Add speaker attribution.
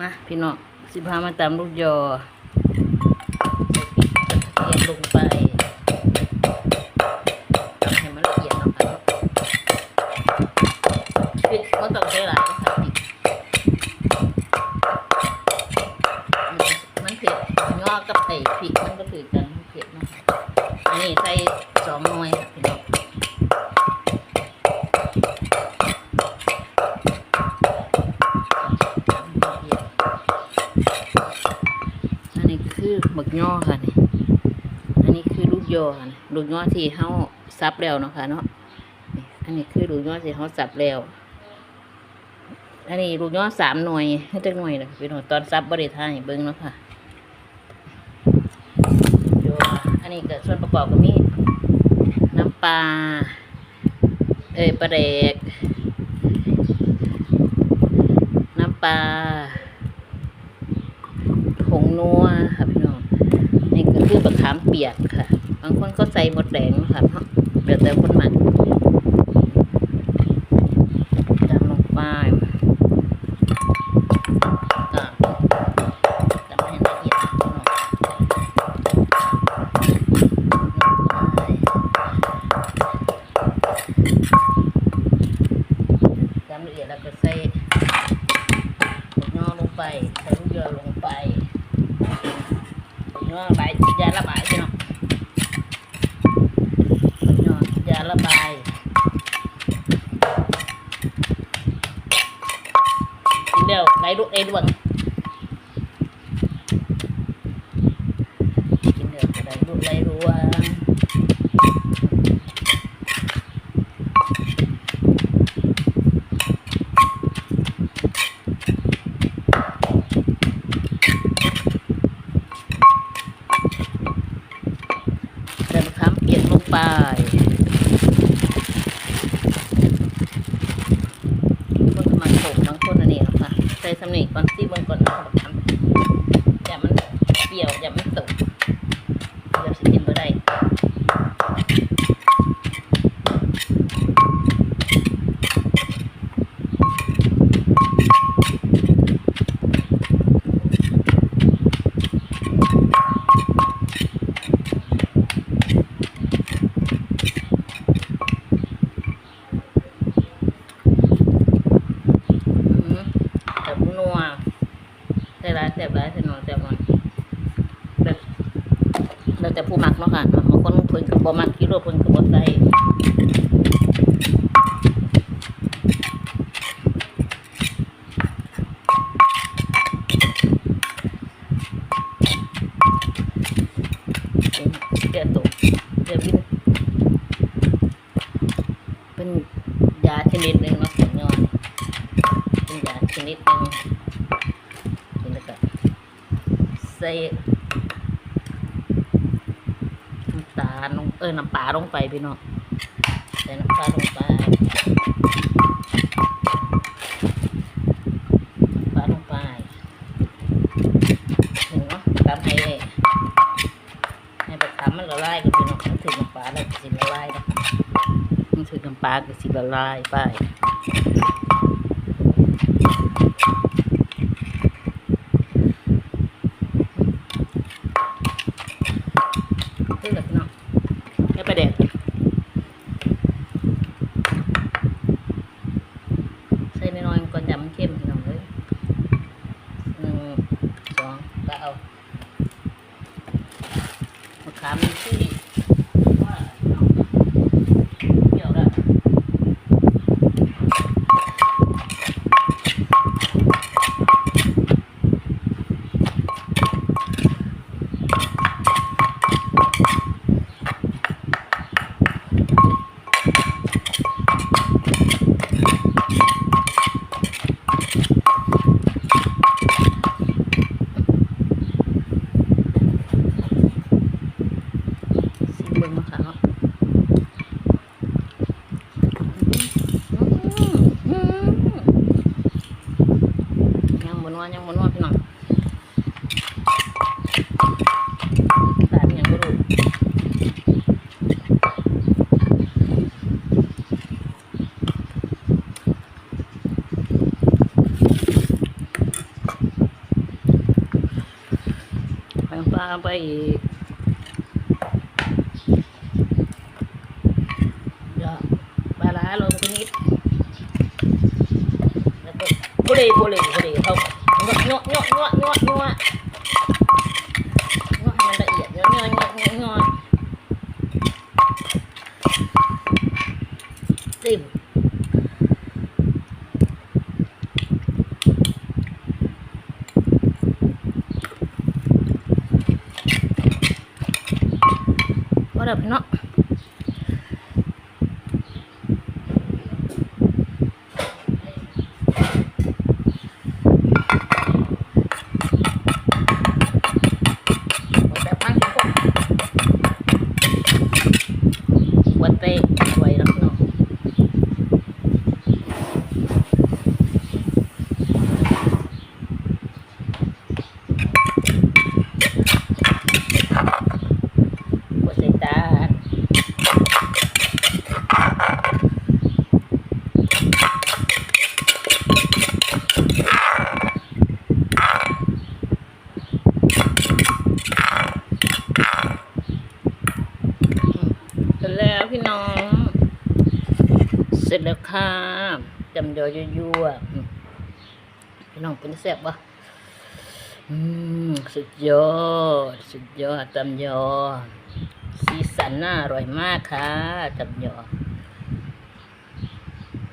Speaker 1: มาพี่น้องสิพามาตามลูกยอ ยอลูกยอที่เฮาซับแล้วเนาะค่ะเนาะอันนี้คือลูกยอที่เฮาซับแล้วอันนี้ลูกยอสามหน่วยให้จักหน่วยเลยพี่น้องตอนซับบริทายเบิ้งเนาะค่ะอันนี้ก็ส่วนประกอบก็มีน้ำปลาเอ้ยปลาแดกน้ำปลาผงนัวค่ะพี่น้องนี่ก็คือมะขามเปียกค่ะางคนก็ใส่หมดแดงนะคะเพราะเดี๋ยวแต่คนมันจำลงไปก็จำให้ละเอียดพี่น้องจำละเอียดแล้วก็ใส่ลูกย่อลงไปใส่ลูกยอลงไปลูกย่อระบยาระบายใช่ไหม เดียวไหลลูกไอ้ดวงกินเดียวไหลลูกไหลดวงเดินคำเปลี่ยกลงไปคนก็มาโขกบางคนอันนี้หรอกค่ะใส่สำนีก่อนซีเบางก่อนเอาทำอย่ามัน เปรี้ยวอย่ามันตกเดี๋ยวสิกินบ่ได้แต่ผู้นัวแต่ร้ายแต่ร้ายแต่นอนแต่นอนแบบแล้วแต่ผู้มัก เนาะค่ะบางคนเพิ่นก็บ่มักกิโลเพิ่นก็บ่ใส่เดี๋ ล้วก็ใส่น้ำตาลลงเออน้ำปลาลงไปพี่น้องใส่น้ำปลาลงไปปลาลงไปเห็นเนาะตามให้ให้ไปทำมันละลายกันพี่น้องมันถึงน้ำปลาแล้วก็สิละลายนะมันถึงน้ำปลาก็สิละลายไป นี่แหละพี่น้องนี่ประเด็นใส่น้อยๆก่อนยำมันเข้มพี่น้องเลยหนึ่งสองก็เอามะขามที่ว่าเดี๋ยวละ สีเบิ่งมะขามอืม ยังบนว่ายังบนว่าพี่น้องตาดยังไม่รู้ปลาไปอีกเดี๋ยวปลาร้าลงไปนิดแล้วก็บุหรี่บุหรี่บุหรี่เขาเงาะเงาะเงาะเงาะเงาะเงาะเงาะให้มันละเอียดเงาะเงาะเงาะเงาะเงาะจิ้มว่าเดี๋ยวพี่เนาะแบบพังสิก่อนวันเตะไว้แล้วพี่เนาะกดใส่ตา เสร็จแล้ว พี่น้อง เสร็จแล้วค่ะจำเดียวยั่วๆพี่น้องเป็นแซ่บปะอืมสุดยอด สุดยอดจำยอสีสันน่าอร่อยมากค่ะจำยอ